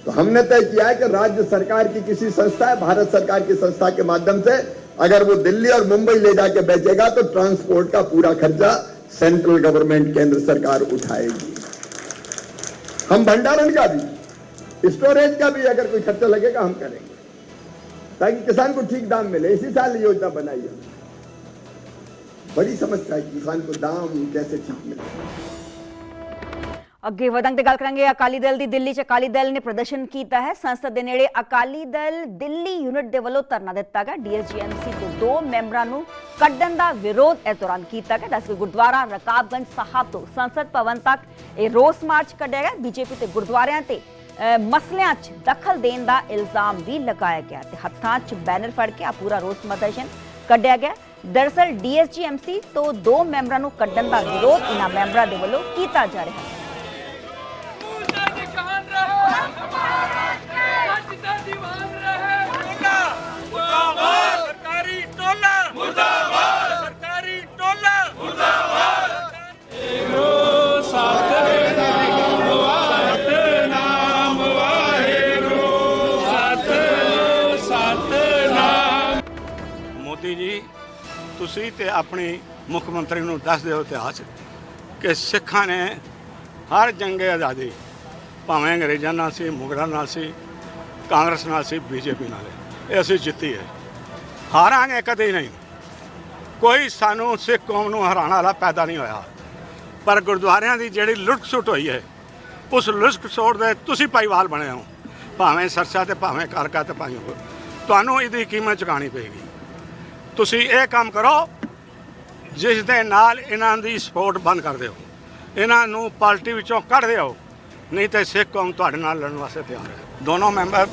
तो हमने तय किया है कि राज्य सरकार की किसी संस्था है, भारत सरकार की संस्था के माध्यम से अगर वो दिल्ली और मुंबई ले जाके बेचेगा तो ट्रांसपोर्ट का पूरा खर्चा सेंट्रल गवर्नमेंट केंद्र सरकार उठाएगी। हम भंडारण का भी स्टोरेज का भी अगर कोई खर्चा लगेगा, हम करेंगे। ताकि किसान को ठीक दाम मिले इसी साल ये योजना बनाई है बड़ी समस्या है किसान को दाम कैसे ठीक मिले ਅੱਗੇ ਵਧਣ ਤੇ ਗੱਲ ਕਰਾਂਗੇ ਅਕਾਲੀ ਦਲ ਦੀ ਦਿੱਲੀ 'ਚ ਅਕਾਲੀ ਦਲ ਨੇ ਪ੍ਰਦਰਸ਼ਨ ਕੀਤਾ ਹੈ ਸੰਸਦ ਦੇ ਨੇੜੇ ਅਕਾਲੀ ਦਲ ਦਿੱਲੀ ਯੂਨਿਟ ਦੇ ਵੱਲੋਂ ਧਰਨਾ ਦਿੱਤਾ ਗਿਆ ਡੀਐਸਜੀਐਮਸੀ ਤੋਂ ਦੋ ਮੈਂਬਰਾਂ ਨੂੰ ਕੱਢਣ ਦਾ ਵਿਰੋਧ ਇਸ ਦੌਰਾਨ ਕੀਤਾ ਗਿਆ ਦੱਸ ਕਿ ਗੁਰਦੁਆਰਾ ਰਕਾਬਗੰਜ ਸਾਹਿਬ ਤੋਂ ਸੰਸਦ ਭਵਨ ਤੱਕ ਇਹ ਰੋਸ ਮਾਰਚ ਕੱਢਿਆ ਗਿਆ ਬੀਜੇਪੀ ਤੇ ਗੁਰਦੁਆਰਿਆਂ ਤੇ ਅਹ, ਮਸਲਿਆਂ 'ਚ ਦਖਲ ਦੇਣ ਦਾ ਇਲਜ਼ਾਮ ਵੀ ਲਗਾਇਆ ਗਿਆ ਤੇ ਹੱਥਾਂ 'ਚ ਬੈਨਰ ਫੜ ਕੇ ਆ ਪੂਰਾ ਰੋਸ ਪ੍ਰਦਰਸ਼ਨ ਕੱਢਿਆ ਗਿਆ। ਦਰਸਲ ਡੀਐਸਜੀਐਮਸੀ ਤੋਂ ਦੋ ਮੈਂਬਰਾਂ ਨੂੰ ਕੱਢਣ ਦਾ ਵਿਰੋਧ ਇਹਨਾਂ ਮੈਂਬਰਾਂ ਦੇ ਵੱਲੋਂ ਕੀਤਾ ਜਾ ਰਿਹਾ ਹੈ। ਮੋਦੀ ਜੀ, ਤੁਸੀਂ ਤੇ ਆਪਣੀ ਮੁੱਖ ਮੰਤਰੀ ਨੂੰ ਦੱਸ ਦਿਓ ਇਤਿਹਾਸ ਕਿ ਸਿੱਖਾਂ ਨੇ ਹਰ ਜੰਗੇ ਆਜ਼ਾਦੀ, ਭਾਵੇਂ ਅੰਗਰੇਜ਼ਾਂ ਨਾਲ ਸੀ, ਮੁਗਲਾਂ ਨਾਲ ਸੀ, ਕਾਂਗਰਸ ਨਾਲ ਸੀ, ਬੀਜੇਪੀ ਨਾਲ ਇਹ ਅਸੀਂ ਜਿੱਤੀ ਹੈ। ਹਾਰਾਂਗੇ ਕਦੇ ਨਹੀਂ। ਕੋਈ ਸਾਨੂੰ ਸਿੱਖ ਕੌਮ ਨੂੰ ਹਰਾਉਣ ਵਾਲਾ ਪੈਦਾ ਨਹੀਂ ਹੋਇਆ। ਪਰ ਗੁਰਦੁਆਰਿਆਂ ਦੀ ਜਿਹੜੀ ਲੁੱਟ ਸੁੱਟ ਹੋਈ ਹੈ, ਉਸ ਲੁੱਟ ਸੁੱਟ ਦੇ ਤੁਸੀਂ ਭਾਈਵਾਲ ਬਣੇ ਹੋ। ਭਾਵੇਂ ਸਰਸਾ ਤੇ ਭਾਵੇਂ ਕਾਰਕਾ ਤੇ ਭਾਵੇਂ ਹੋਰ। ਤੁਹਾਨੂੰ ਇਹਦੀ ਕੀਮਤ ਚੁਕਾਣੀ ਪਏਗੀ। ਤੁਸੀਂ ਇਹ ਕੰਮ ਕਰੋ ਜਿਸ ਦੇ ਨਾਲ ਇਹਨਾਂ ਦੀ ਸਪੋਰਟ ਬੰਦ ਕਰ ਦਿਓ ਇਹਨਾਂ ਨੂੰ ਪਾਰਟੀ ਵਿੱਚੋਂ ਕੱਢ ਦਿਓ नहीं तो सिख कौम ਤੁਹਾਡੇ ਨਾਲ लड़ने वास्ते तैयार है दोनों मेंबर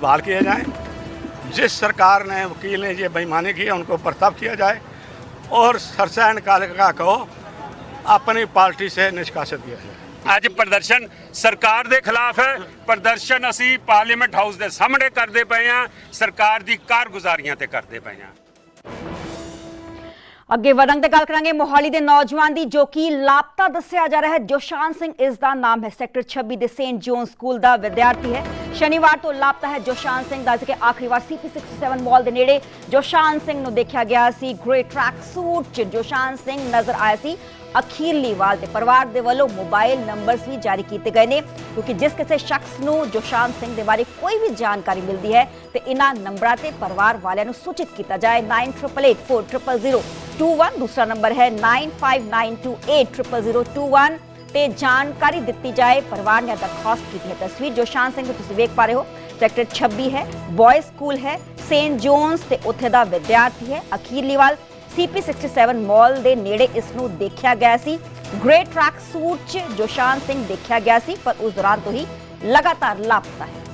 बहाल किए जाएं जिस सरकार ने वकील ने ये बेईमानी की है उनको बर्ताव किया जाए और सरसा निकाल का कहो अपनी पार्टी से निष्कासित किया जाए ਅੱਜ ਪ੍ਰਦਰਸ਼ਨ ਸਰਕਾਰ ਦੇ ਖਿਲਾਫ ਹੈ ਪ੍ਰਦਰਸ਼ਨ ਅਸੀਂ ਪਾਰਲੀਮੈਂਟ ਹਾਊਸ ਦੇ ਸਾਹਮਣੇ ਕਰਦੇ ਪਏ ਹਾਂ ਸਰਕਾਰ ਦੀ ਕਾਰਗੁਜ਼ਾਰੀਆਂ ਤੇ ਕਰਦੇ ਪਏ ਹਾਂ ਅੱਗੇ ਵਧਾਂਗੇ ਤੇ ਗੱਲ ਕਰਾਂਗੇ ਮੋਹਾਲੀ ਦੇ ਨੌਜਵਾਨ ਦੀ, ਜੋ ਕਿ ਲਾਪਤਾ ਦੱਸਿਆ ਜਾ ਰਿਹਾ ਹੈ। ਜੋਸ਼ਾਨ ਸਿੰਘ ਇਸ ਦਾ ਨਾਮ ਹੈ। ਸੈਕਟਰ 26 ਦੇ ਸੇਂਟ ਜੋਨ ਸਕੂਲ ਦਾ ਵਿਦਿਆਰਥੀ ਹੈ। ਸ਼ਨੀਵਾਰ ਤੋਂ ਲਾਪਤਾ ਹੈ ਜੋਸ਼ਾਨ ਸਿੰਘ ਦੱਸ ਕੇ ਆਖਰੀ ਵਾਰ CP67 ਮਾਲ ਦੇ ਨੇੜੇ ਜੋਸ਼ਾਨ ਸਿੰਘ ਨੂੰ ਦੇਖਿਆ ਗਿਆ ਸੀ। ਗ੍ਰੇ ਟਰੈਕ ਸੂਟ 'ਚ ਜੋਸ਼ਾਨ ਸਿੰਘ ਨਜ਼ਰ ਆਇਆ ਸੀ। ਅਖੀਰਲੀਵਾਲ ਤੇ ਪਰਿਵਾਰ ਦੇ ਵੱਲੋਂ ਮੋਬਾਈਲ ਨੰਬਰਸ ਵੀ ਜਾਰੀ ਕੀਤੇ ਗਏ ਨੇ, ਕਿਉਂਕਿ ਜਿਸ ਕਿਸੇ ਸ਼ਖਸ ਨੂੰ ਜੋਸ਼ਾਨ ਸਿੰਘ ਦੇ ਬਾਰੇ ਕੋਈ ਵੀ ਜਾਣਕਾਰੀ ਮਿਲਦੀ ਹੈ, ਤੇ ਇਹਨਾਂ ਨੰਬਰਾਂ ਤੇ ਪਰਿਵਾਰ ਵਾਲਿਆਂ ਨੂੰ ਸੂਚਿਤ ਕੀਤਾ ਜਾਏ। 9888400021 ਦੂਸਰਾ ਨੰਬਰ ਹੈ 9592800021 ਤੇ ਜਾਣਕਾਰੀ ਦਿੱਤੀ ਜਾਏ। ਪਰਿਵਾਰ ਨੇ ਦਰਖਾਸਤ ਕੀਤੀ ਹੈ ਤਸਵੀਰ। ਜੋਸ਼ਾਨ ਸਿੰਘ, ਤੁਸੀਂ ਵੇਖ ਪਾ ਰਹੇ ਹੋ, ਸੈਕਟਰ 26 ਹੈ ਬॉयਜ਼ ਸਕੂਲ ਹੈ, ਸੇਂਟ ਜੋਨਸ ਤੇ ਉੱਥੇ ਦਾ ਵਿਦਿਆਰਥੀ ਹੈ। ਅਖੀਰਲੀਵਾਲ ਸੀਪੀ67 ਮਾਲ ਦੇ ਨੇੜੇ ਇਸ ਨੂੰ ਦੇਖਿਆ ਗਿਆ ਸੀ। ਗ੍ਰੇਟ ਟਰੈਕ ਸੂਟ 'ਚ ਜੋਸ਼ਾਨ ਸਿੰਘ ਦੇਖਿਆ ਗਿਆ ਸੀ, ਪਰ ਉਸ ਦੌਰਾਨ ਤੋਂ ਹੀ ਲਗਾਤਾਰ ਲਾਪਤਾ ਹੈ।